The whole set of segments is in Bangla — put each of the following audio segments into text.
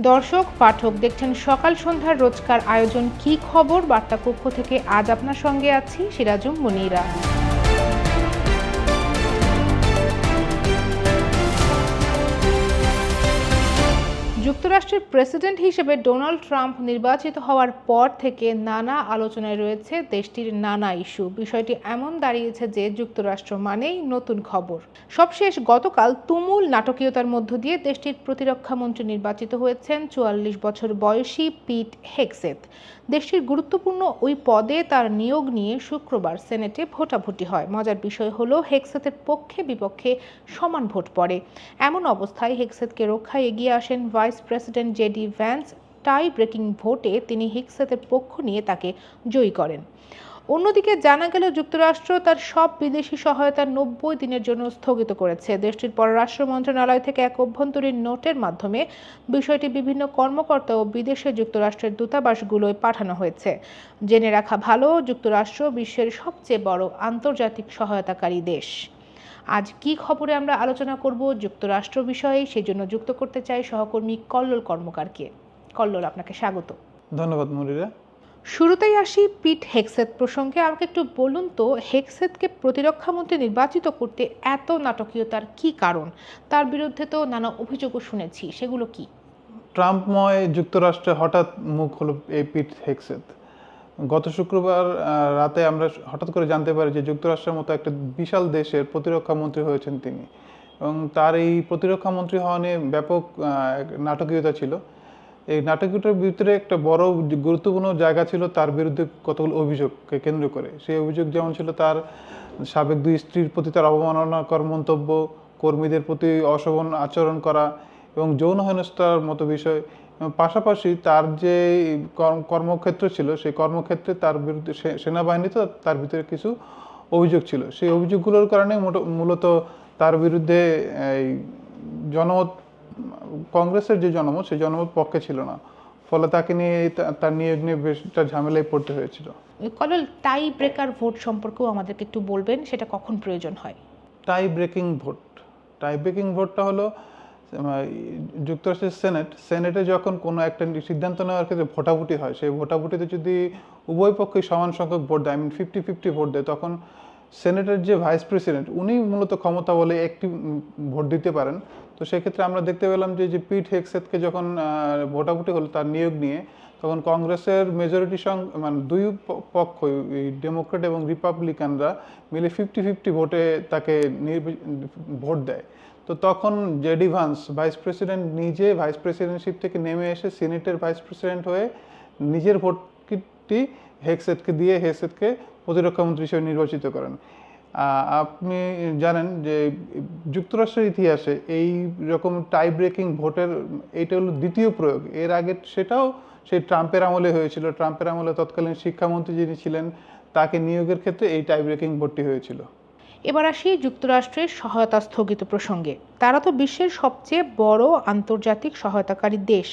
দর্শক, পাঠক দেখছেন সকাল সন্ধ্যার রোজকার আয়োজন। কি খবর? বার্তা কক্ষ থেকে আজ আপনার সঙ্গে আছি সিরাজুম মনিরা। যুক্তরাষ্ট্রের প্রেসিডেন্ট হিসেবে ডোনাল্ড ট্রাম্প নির্বাচিত হওয়ার পর থেকে নানা আলোচনায় রয়েছে দেশটির নানা ইস্যু। বিষয়টি এমন দাঁড়িয়েছে যে যুক্তরাষ্ট্র মানেই নতুন খবর। সবশেষ গতকাল তুমুল নাটকীয়তার মধ্য দিয়ে দেশটির প্রতিরক্ষা মন্ত্রী নির্বাচিত হয়েছেন চুয়াল্লিশ বছর বয়সী পিট হেক্সেথ দেশটির গুরুত্বপূর্ণ ওই পদে তার নিয়োগ নিয়ে শুক্রবার সেনেটে ভোটাভুটি হয়। মজার বিষয় হলো হেক্সেথের পক্ষে বিপক্ষে সমান ভোট পড়ে। এমন অবস্থায় হেক্সেথকে রক্ষায় এগিয়ে আসেন vice president J D Vance tie breaking ভোটে তিনি হিক্সেথের পক্ষ নিয়ে তাকে জয়ী করেন। অন্যদিকে জানা গেল যুক্তরাষ্ট্র তার সব বিদেশি সহায়তা নব্বই দিনের জন্য স্থগিত করেছে। দেশটির পররাষ্ট্র মন্ত্রণালয় থেকে এক অভ্যন্তরীণ নোটের মাধ্যমে বিষয়টি বিভিন্ন কর্মকর্তা ও বিদেশে যুক্তরাষ্ট্রের দূতাবাসগুলোয় পাঠানো হয়েছে। জেনে রাখা ভালো, যুক্তরাষ্ট্র বিশ্বের সবচেয়ে বড় আন্তর্জাতিক সহায়তাকারী দেশ। আজ কি খবরে আমরা আলোচনা করব যুক্তরাষ্ট্র বিষয়ে সেজন্য যুক্ত করতে চাই সহকর্মী কল্লোল কর্মকারকে। কল্লোল আপনাকে স্বাগত। ধন্যবাদ মরিরা শুরুতেই আসি পিট হেক্সেথ প্রসঙ্গে। আমাকে একটু বলুন তো হেক্সেথকে প্রতিরক্ষামন্ত্রী নির্বাচিত করতে এত নাটকীয়তার কি কারণ? তার বিরুদ্ধে তো নানা অভিযোগও শুনেছি সেগুলো কি? ট্রাম্পময় যুক্তরাষ্ট্রে হঠাৎ মুখ হলো এই পিট হেক্সেত গত শুক্রবার রাতে আমরা হঠাৎ করে জানতে পারি যে যুক্তরাষ্ট্রের মতো একটা বিশাল দেশের প্রতিরক্ষা মন্ত্রী হয়েছেন তিনি। এবং তার এই প্রতিরক্ষা মন্ত্রী হওয়া নিয়ে ব্যাপক নাটকীয়তা ছিল। এই নাটকীয়তার ভিতরে একটা বড় গুরুত্বপূর্ণ জায়গা ছিল তার বিরুদ্ধে কতগুলো অভিযোগকে কেন্দ্র করে। সেই অভিযোগ যেমন ছিল তার সাবেক দুই স্ত্রীর প্রতি তার অবমাননাকর মন্তব্য, কর্মীদের প্রতি অশোভন আচরণ করা এবং যৌন হেনস্থার মতো বিষয় পাশাপাশি তার যে কর্মক্ষেত্র ছিল সেই কর্মক্ষেত্রে তার বিরুদ্ধে সেনাবাহিনীতে তার ভিতরে কিছু অভিযোগ ছিল। সেই অভিযোগগুলোর কারণে মূলত তার বিরুদ্ধে এই জনমত কংগ্রেসের যে জনমত সেই জনমত পক্ষে ছিল না। ফলে তাকে নিয়ে তার নিয়োগ নিয়ে বেশ একটা ঝামেলায় পড়তে হয়েছিল। কল্লোল টাই ব্রেকার ভোট সম্পর্কেও আমাদেরকে একটু বলবেন সেটা কখন প্রয়োজন হয়? Tie breaking vote. Tie breaking ভোটটা হলো যুক্তরাষ্ট্রের সেনেট, সেনেটে যখন কোনো একটা সিদ্ধান্ত নেওয়ার ক্ষেত্রে ভোটাভুটি হয়, সেই ভোটাভুটিতে যদি উভয় পক্ষই সমান সংখ্যক ভোট দেয় I mean fifty fifty vote দেয়, তখন সেনেটের যে ভাইস প্রেসিডেন্ট, উনি মূলত ক্ষমতা বলে একটি ভোট দিতে পারেন। তো সেক্ষেত্রে আমরা দেখতে পেলাম যে যে পিট হেক্সেতকে যখন ভোটাভুটি হলো তার নিয়োগ নিয়ে, তখন কংগ্রেসের মেজরিটি সং মানে দুই পক্ষ ডেমোক্রেট এবং রিপাবলিকানরা মিলে ফিফটি ফিফটি ভোটে তাকে ভোট দেয়। তো তখন J D Vance vice president নিজে ভাইস প্রেসিডেন্টশিপ থেকে নেমে এসে সিনেটের ভাইস প্রেসিডেন্ট হয়ে নিজের ভোটটি হেক্সেটকে দিয়ে হেক্সেটকে প্রতিরক্ষামন্ত্রী হিসেবে নির্বাচিত করেন। আপনি জানেন যে যুক্তরাষ্ট্রের ইতিহাসে এই রকম টাই ব্রেকিং ভোটের এইটা হলো দ্বিতীয় প্রয়োগ। এর আগে সেটাও সেই ট্রাম্পের আমলে হয়েছিল। ট্রাম্পের আমলে তৎকালীন শিক্ষামন্ত্রী যিনি ছিলেন, তাকে নিয়োগের ক্ষেত্রে এই টাই ব্রেকিং ভোটটি হয়েছিল। এবার আসি যুক্তরাষ্ট্রের সহায়তা স্থগিত প্রসঙ্গে। তারা তো বিশ্বের সবচেয়ে বড় আন্তর্জাতিক সহায়তাকারী দেশ।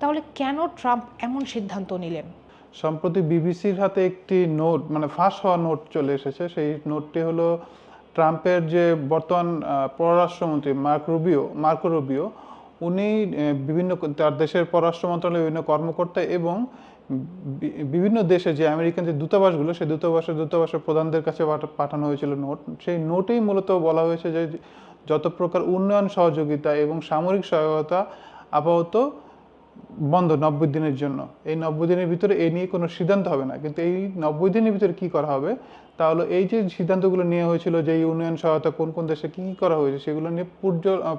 তাহলে কেন ট্রাম্প এমন সিদ্ধান্ত নিলেন? সম্প্রতি বিবিসির হাতে একটি নোট মানে ফাঁস হওয়া নোট চলে এসেছে। সেই নোটটি হলো ট্রাম্পের যে বর্তমান পররাষ্ট্রমন্ত্রী মার্ক রুবিও, মার্কো রুবিও, উনি বিভিন্ন তার দেশের পররাষ্ট্র মন্ত্রণালয়ের বিভিন্ন কর্মকর্তা এবং বিভিন্ন দেশে যে আমেরিকান যে দূতাবাসগুলো, সেই দূতাবাসের দূতাবাসের প্রধানদের কাছে পাঠা- পাঠানো হয়েছিল নোট। সেই নোটেই মূলত বলা হয়েছে যে, যত প্রকার উন্নয়ন, সহযোগিতা এবং সামরিক সহায়তা আপাতত বন্ধ নব্বই দিনের জন্য। এই নব্বই দিনের ভিতরে এই নিয়ে কোনো সিদ্ধান্ত হবে না। কিন্তু এই নব্বই দিনের ভিতরে কি করা হবে? তাহলে এই যে সিদ্ধান্তগুলো নেওয়া হয়েছিল যে, এই উন্নয়ন, সহায়তা কোন কোন দেশে কি করা হয়েছে, সেগুলো নিয়ে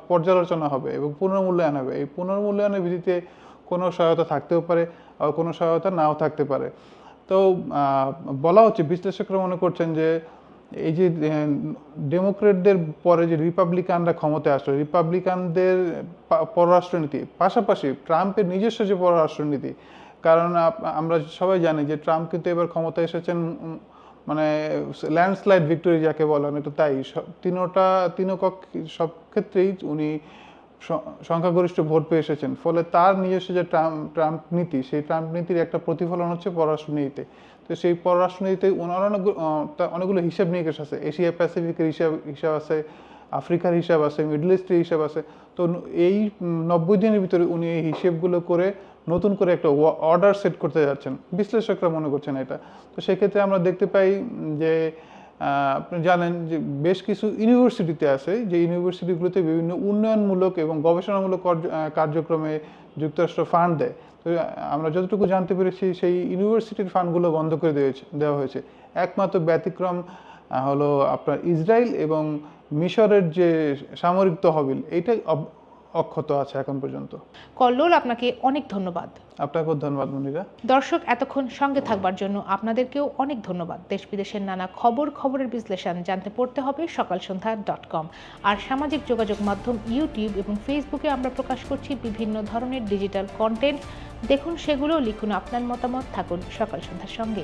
পর্যালোচনা হবে এবং পুনর্মূল্যায়ন হবে। এই পুনর্মূল্যায়নের ভিত্তিতে কোনো সহায়তা থাকতেও পারে আর কোনো সহায়তা নাও থাকতে পারে। তো বলা হচ্ছে, বিশ্লেষকরা মনে করছেন যে, এই যে ডেমোক্রেটদের পরে যে রিপাবলিকানরা ক্ষমতায় আসলো, রিপাবলিকানদের পররাষ্ট্রনীতি, পাশাপাশি ট্রাম্পের নিজস্ব যে পররাষ্ট্রনীতি, কারণ আমরা সবাই জানি যে ট্রাম্প কিন্তু এবার ক্ষমতায় এসেছেন মানে ল্যান্ডস্লাইড ভিক্টোরি যাকে বলা একটু তাই সব- তিনোটা তিনকক সব ক্ষেত্রেই উনি সংখ্যাগরিষ্ঠ ভোট পেয়ে এসেছেন। ফলে তার নিজস্ব যে ট্রাম্প ট্রাম্প নীতি, সেই ট্রাম্প নীতির একটা প্রতিফলন হচ্ছে পররাষ্ট্রনীতিতে তো সেই পররাষ্ট্রনীতিতে অনেকগুলো হিসাব নিকেশ আছে। এশিয়া প্যাসিফিকের হিসাব হিসাব আছে, আফ্রিকার হিসাব আছে, মিডল ইস্টের হিসাব আছে। তো এই নব্বই দিনের ভিতরে উনি এই হিসেবগুলো করে নতুন করে একটা অর্ডার সেট করতে যাচ্ছেন। বিশ্লেষকরা মনে করছেন এটা। তো সেক্ষেত্রে আমরা দেখতে পাই যে আপনি জানেন যে বেশ কিছু ইউনিভার্সিটিতে আছে, যে ইউনিভার্সিটিগুলোতে বিভিন্ন উন্নয়নমূলক এবং গবেষণামূলক কার্যক্রমে যুক্তরাষ্ট্র ফান্ড দেয়। তো আমরা যতটুকু জানতে পেরেছি সেই ইউনিভার্সিটির ফান্ডগুলো বন্ধ করে দেওয়া হয়েছে। একমাত্র ব্যতিক্রম হলো আপনার ইসরায়েল এবং মিশরের যে সামরিক তহবিল এইটাই অব- অক্ষত আছে এখন পর্যন্ত। কল্লোল আপনাকে অনেক ধন্যবাদ। আপনাকেও ধন্যবাদ মনিরা। দর্শক এতক্ষণ সঙ্গে থাকবার জন্য আপনাদেরকেও অনেক ধন্যবাদ। দেশ বিদেশের নানা খবর খবরের বিশ্লেষণ জানতে পড়তে হবে সকাল সন্ধ্যা ডট কম। আর সামাজিক যোগাযোগ মাধ্যম ইউটিউব এবং ফেসবুকে আমরা প্রকাশ করছি বিভিন্ন ধরনের ডিজিটাল কন্টেন্ট। দেখুন সেগুলো লিখুন আপনার মতামত থাকুন সকাল সন্ধ্যার সঙ্গে।